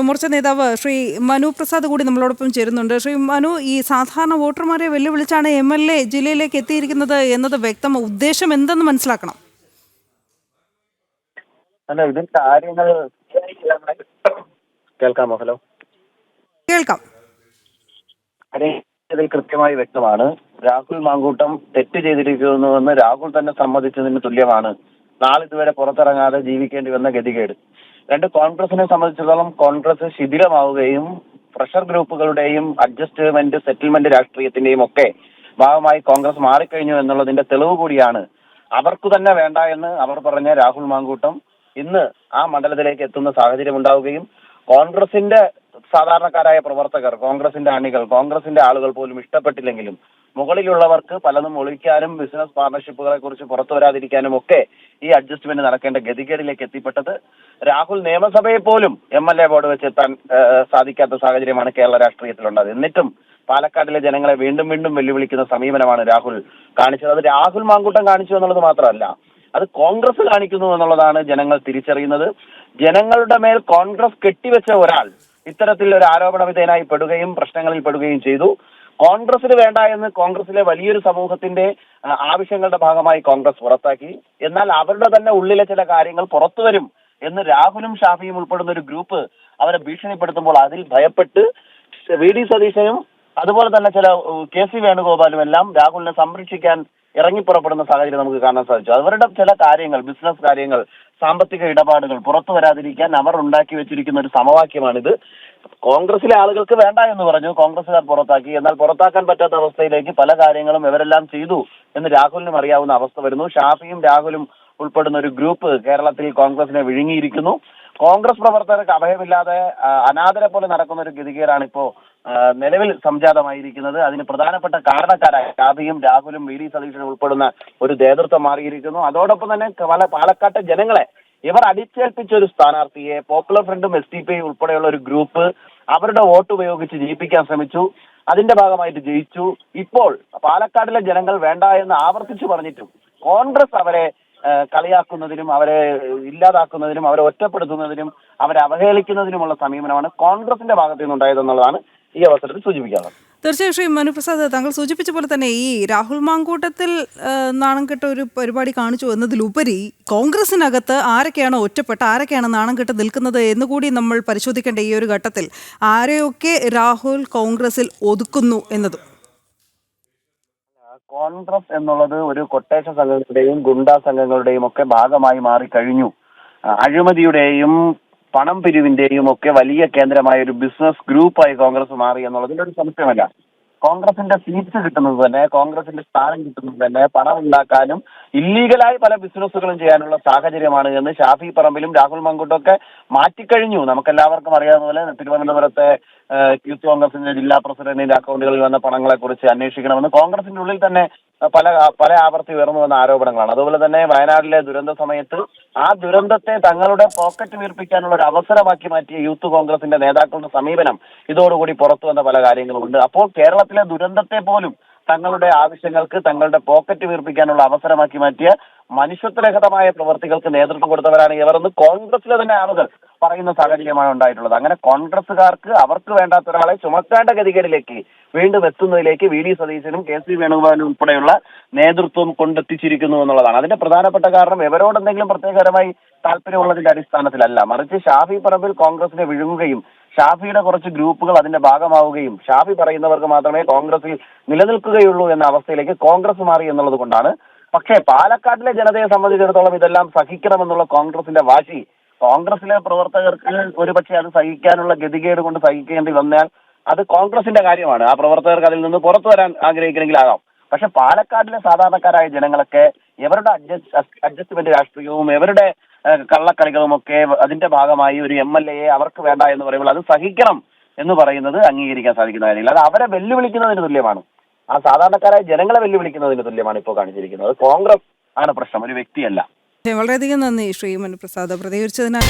യുവമോർച്ച നേതാവ് ശ്രീ മനു പ്രസാദ് കൂടി നമ്മളോടൊപ്പം ചേരുന്നുണ്ട്. ശ്രീ മനു ഈ സാധാരണ വോട്ടർമാരെ വെല്ലുവിളിച്ചാണ് എം എൽ എ ജില്ലയിലേക്ക് എത്തിയിരിക്കുന്നത് എന്നത് വ്യക്തം. ഉദ്ദേശം എന്തെന്ന് മനസ്സിലാക്കണം? അല്ല ഇതിൽ കാര്യങ്ങൾ കേൾക്കാമോ? ഹലോ. കേൾക്കാം. ഇതിൽ കൃത്യമായി വ്യക്തമാണ്. രാഹുൽ മാങ്കൂട്ടം തെറ്റ് ചെയ്തിരിക്കുന്നുവെന്ന് രാഹുൽ തന്നെ സമ്മതിച്ചതിന് തുല്യമാണ്. നാളിതുവരെ പുറത്തിറങ്ങാതെ ജീവിക്കേണ്ടി വന്ന ഗതികേട്. രണ്ട് കോൺഗ്രസിനെ സംബന്ധിച്ചിടത്തോളം കോൺഗ്രസ് ശിഥിലമാവുകയും പ്രഷർ ഗ്രൂപ്പുകളുടെയും അഡ്ജസ്റ്റ്മെന്റ് സെറ്റിൽമെന്റ് രാഷ്ട്രീയത്തിന്റെയും ഒക്കെ ഭാഗമായി കോൺഗ്രസ് മാറിക്കഴിഞ്ഞു എന്നുള്ളതിന്റെ തെളിവ് കൂടിയാണ്. അവർക്ക് തന്നെ വേണ്ട എന്ന് അവർ പറഞ്ഞ രാഹുൽ മാങ്കൂട്ടം ഇന്ന് ആ മണ്ഡലത്തിലേക്ക് എത്തുന്ന സാഹചര്യം ഉണ്ടാവുകയും കോൺഗ്രസിന്റെ സാധാരണക്കാരായ പ്രവർത്തകർ കോൺഗ്രസിന്റെ അണികൾ കോൺഗ്രസിന്റെ ആളുകൾ പോലും ഇഷ്ടപ്പെട്ടില്ലെങ്കിലും മുകളിലുള്ളവർക്ക് പലതും ഒളിക്കാനും ബിസിനസ് പാർട്ണർഷിപ്പുകളെ കുറിച്ച് പുറത്തു വരാതിരിക്കാനും ഒക്കെ ഈ അഡ്ജസ്റ്റ്മെന്റ് നടക്കേണ്ട ഗതികേടിലേക്ക് എത്തിപ്പെട്ടത്. രാഹുൽ നിയമസഭയെ പോലും എം എൽ എ ബോർഡ് വെച്ച് എത്താൻ സാധിക്കാത്ത സാഹചര്യമാണ് കേരള രാഷ്ട്രീയത്തിലുണ്ടായത് എന്നിട്ടും പാലക്കാടിലെ ജനങ്ങളെ വീണ്ടും വീണ്ടും വെല്ലുവിളിക്കുന്ന സമീപനമാണ് രാഹുൽ കാണിച്ചത്. അത് രാഹുൽ മാങ്കൂട്ടം കാണിച്ചു എന്നുള്ളത് മാത്രമല്ല അത് കോൺഗ്രസ് കാണിക്കുന്നു എന്നുള്ളതാണ് ജനങ്ങൾ തിരിച്ചറിയുന്നത്. ജനങ്ങളുടെ മേൽ കോൺഗ്രസ് കെട്ടിവെച്ച ഒരാൾ ഇത്തരത്തിൽ ഒരു ആരോപണ വിധേയനായി പെടുകയും പ്രശ്നങ്ങളിൽ പെടുകയും ചെയ്തു. കോൺഗ്രസിന് വേണ്ട എന്ന് കോൺഗ്രസിലെ വലിയൊരു സമൂഹത്തിന്റെ ആവശ്യങ്ങളുടെ ഭാഗമായി കോൺഗ്രസ് പുറത്താക്കി. എന്നാൽ അവരുടെ തന്നെ ഉള്ളിലെ ചില കാര്യങ്ങൾ പുറത്തു വരും എന്ന് രാഹുലും ഷാഫിയും ഉൾപ്പെടുന്ന ഒരു ഗ്രൂപ്പ് അവരെ ഭീഷണിപ്പെടുത്തുമ്പോൾ അതിൽ ഭയപ്പെട്ട് വി. ഡി. സതീശനും അതുപോലെ തന്നെ ചില കെ. സി. വേണുഗോപാലും എല്ലാം രാഹുലിനെ സംരക്ഷിക്കാൻ ഇറങ്ങി പുറപ്പെടുന്ന സാഹചര്യം നമുക്ക് കാണാൻ സാധിച്ചു. അവരുടെ ചില കാര്യങ്ങൾ ബിസിനസ് കാര്യങ്ങൾ സാമ്പത്തിക ഇടപാടുകൾ പുറത്തു വരാതിരിക്കാൻ അവർ ഉണ്ടാക്കി വെച്ചിരിക്കുന്ന ഒരു സമവാക്യമാണിത്. കോൺഗ്രസിലെ ആളുകൾക്ക് വേണ്ട എന്ന് പറഞ്ഞു കോൺഗ്രസുകാർ പുറത്താക്കി. എന്നാൽ പുറത്താക്കാൻ പറ്റാത്ത അവസ്ഥയിലേക്ക് പല കാര്യങ്ങളും ഇവരെല്ലാം ചെയ്തു എന്ന് രാഹുലിനും അറിയാവുന്ന അവസ്ഥ വരുന്നു. ഷാഫിയും രാഹുലും ഉൾപ്പെടുന്ന ഒരു ഗ്രൂപ്പ് കേരളത്തിൽ കോൺഗ്രസിനെ വിഴുങ്ങിയിരിക്കുന്നു. കോൺഗ്രസ് പ്രവർത്തകർക്ക് അഭയമില്ലാതെ അനാദരെ പോലെ നടക്കുന്ന ഒരു ഗതികേടാണ് ഇപ്പോ നിലവിൽ സംജാതമായിരിക്കുന്നത്. അതിന് പ്രധാനപ്പെട്ട കാരണക്കാരായ ഷാഫിയും രാഹുലും വി ഡി സതീശനും ഉൾപ്പെടുന്ന ഒരു നേതൃത്വം മാറിയിരിക്കുന്നു. അതോടൊപ്പം തന്നെ പല പാലക്കാട്ടെ ജനങ്ങളെ ഇവർ അടിച്ചേൽപ്പിച്ച ഒരു സ്ഥാനാർത്ഥിയെ പോപ്പുലർ ഫ്രണ്ടും എസ് പി ഉൾപ്പെടെയുള്ള ഒരു ഗ്രൂപ്പ് അവരുടെ വോട്ട് ഉപയോഗിച്ച് ജയിപ്പിക്കാൻ ശ്രമിച്ചു. അതിന്റെ ഭാഗമായിട്ട് ജയിച്ചു. ഇപ്പോൾ പാലക്കാടിലെ ജനങ്ങൾ വേണ്ട എന്ന് ആവർത്തിച്ചു പറഞ്ഞിട്ടും കോൺഗ്രസ് അവരെ കളിയാക്കുന്നതിനും അവരെ ഇല്ലാതാക്കുന്നതിനും അവരെ ഒറ്റപ്പെടുത്തുന്നതിനും അവരെ അവഹേളിക്കുന്നതിനുമുള്ള സമീപനമാണ് കോൺഗ്രസിന്റെ ഭാഗത്തു നിന്നുണ്ടായതെന്നുള്ളതാണ് ഈ അവസരത്തിൽ സൂചിപ്പിക്കാനാണ് തീർച്ചയായും ശ്രീ മനു പ്രസാദ് താങ്കൾ സൂചിപ്പിച്ച പോലെ തന്നെ ഈ രാഹുൽ മാങ്കൂട്ടത്തിൽ നാണം കെട്ട ഒരു പരിപാടി കാണിച്ചു എന്നതിലുപരി കോൺഗ്രസിനകത്ത് ആരൊക്കെയാണ് ഒറ്റപ്പെട്ട ആരൊക്കെയാണ് നാണം കെട്ട് നിൽക്കുന്നത് എന്നുകൂടി നമ്മൾ പരിശോധിക്കേണ്ട ഈ ഒരു ഘട്ടത്തിൽ ആരെയൊക്കെ രാഹുൽ കോൺഗ്രസിൽ ഒതുക്കുന്നു എന്നതും? കോൺഗ്രസ് എന്നുള്ളത് ഒരു കൊട്ടേഷ സംഘങ്ങളുടെയും ഗുണ്ടാ സംഘങ്ങളുടെയും ഒക്കെ ഭാഗമായി മാറിക്കഴിഞ്ഞു. അഴിമതിയുടെയും പണം പിരിവിന്റെയും ഒക്കെ വലിയ കേന്ദ്രമായ ഒരു ബിസിനസ് ഗ്രൂപ്പായി കോൺഗ്രസ് മാറി എന്നുള്ളതിൽ ഒരു സംശയമല്ല. കോൺഗ്രസിന്റെ സീറ്റ്സ് കിട്ടുന്നത് തന്നെ കോൺഗ്രസിന്റെ സ്ഥാനം കിട്ടുന്നത് തന്നെ പണം ഉണ്ടാക്കാനും ഇല്ലീഗലായി പല ബിസിനസ്സുകളും ചെയ്യാനുള്ള സാഹചര്യമാണ് എന്ന് ഷാഫി പറമ്പിലും രാഹുൽ മങ്കുട്ടൊക്കെ മാറ്റിക്കഴിഞ്ഞു. നമുക്കെല്ലാവർക്കും അറിയാവുന്ന പോലെ തിരുവനന്തപുരത്തെ യൂത്ത് കോൺഗ്രസിന്റെ ജില്ലാ പ്രസിഡന്റിന്റെ അക്കൗണ്ടുകളിൽ വന്ന പണങ്ങളെ കുറിച്ച് അന്വേഷിക്കണമെന്ന് കോൺഗ്രസിന്റെ ഉള്ളിൽ തന്നെ പല പല ആവർത്തി ഉയർന്നു വന്ന ആരോപണങ്ങളാണ്. അതുപോലെ തന്നെ വയനാട്ടിലെ ദുരന്ത സമയത്ത് ആ ദുരന്തത്തെ തങ്ങളുടെ പോക്കറ്റ് വീർപ്പിക്കാനുള്ള ഒരു അവസരമാക്കി മാറ്റിയ യൂത്ത് കോൺഗ്രസിന്റെ നേതാക്കളുടെ സമീപനം ഇതോടുകൂടി പുറത്തു വന്ന പല കാര്യങ്ങളുമുണ്ട്. അപ്പോൾ കേരളത്തിലെ ദുരന്തത്തെ പോലും തങ്ങളുടെ ആവശ്യങ്ങൾക്ക് തങ്ങളുടെ പോക്കറ്റ് വീർപ്പിക്കാനുള്ള അവസരമാക്കി മാറ്റിയ മനുഷ്യത്വരഹിതമായ പ്രവൃത്തികൾക്ക് നേതൃത്വം കൊടുത്തവരാണ് ഇവരെന്ന് കോൺഗ്രസിലെ തന്നെ ആളുകൾ പറയുന്ന സാഹചര്യമാണ് ഉണ്ടായിട്ടുള്ളത്. അങ്ങനെ കോൺഗ്രസുകാർക്ക് അവർക്ക് വേണ്ടാത്ത ഒരാളെ ചുമത്തേണ്ട ഗതികേടിലേക്ക് വീണ്ടും എത്തുന്നതിലേക്ക് വി ഡി സതീശനും കെ സി വേണുഗോപാലും ഉൾപ്പെടെയുള്ള നേതൃത്വം കൊണ്ടെത്തിച്ചിരിക്കുന്നു എന്നുള്ളതാണ്. അതിന്റെ പ്രധാനപ്പെട്ട കാരണം ഇവരോട് എന്തെങ്കിലും പ്രത്യേകപരമായി താല്പര്യമുള്ളതിന്റെ അടിസ്ഥാനത്തിലല്ല. മറിച്ച് ഷാഫി പറമ്പിൽ കോൺഗ്രസിനെ വിഴുങ്ങുകയും ഷാഫിയുടെ കുറച്ച് ഗ്രൂപ്പുകൾ അതിന്റെ ഭാഗമാവുകയും ഷാഫി പറയുന്നവർക്ക് മാത്രമേ കോൺഗ്രസിൽ നിലനിൽക്കുകയുള്ളൂ എന്ന അവസ്ഥയിലേക്ക് കോൺഗ്രസ് മാറി എന്നുള്ളത് കൊണ്ടാണ്. പക്ഷേ പാലക്കാട്ടിലെ ജനതയെ സംബന്ധിച്ചിടത്തോളം ഇതെല്ലാം സഹിക്കണമെന്നുള്ള കോൺഗ്രസിന്റെ വാശി. കോൺഗ്രസിലെ പ്രവർത്തകർക്ക് ഒരുപക്ഷെ അത് സഹിക്കാനുള്ള ഗതികേട് കൊണ്ട് സഹിക്കേണ്ടി വന്നാൽ അത് കോൺഗ്രസിന്റെ കാര്യമാണ്. ആ പ്രവർത്തകർക്ക് അതിൽ നിന്ന് പുറത്തു വരാൻ ആഗ്രഹിക്കണമെങ്കിൽ ആകാം. പക്ഷെ പാലക്കാടിലെ സാധാരണക്കാരായ ജനങ്ങളൊക്കെ ഇവരുടെ അഡ്ജസ്റ്റ്മെന്റ് രാഷ്ട്രീയവും ഇവരുടെ ഏഹ്, കള്ളക്കളികളും ഒക്കെ അതിന്റെ ഭാഗമായി ഒരു എം എൽ എയെ അവർക്ക് വേണ്ട എന്ന് പറയുമ്പോൾ അത് സഹിക്കണം എന്ന് പറയുന്നത് അംഗീകരിക്കാൻ സാധിക്കുന്ന കാര്യമില്ല. അത് അവരെ വെല്ലുവിളിക്കുന്നതിന് തുല്യമാണ്. ആ സാധാരണക്കാരായ ജനങ്ങളെ വെല്ലുവിളിക്കുന്നതിന് തുല്യമാണ് ഇപ്പോൾ കാണിച്ചിരിക്കുന്നത്. കോൺഗ്രസ് ആണ് പ്രശ്നം ഒരു വ്യക്തിയല്ല. വളരെയധികം നന്ദി ശ്രീ പ്രസാദ് പ്രതികരിച്ചതിനാൽ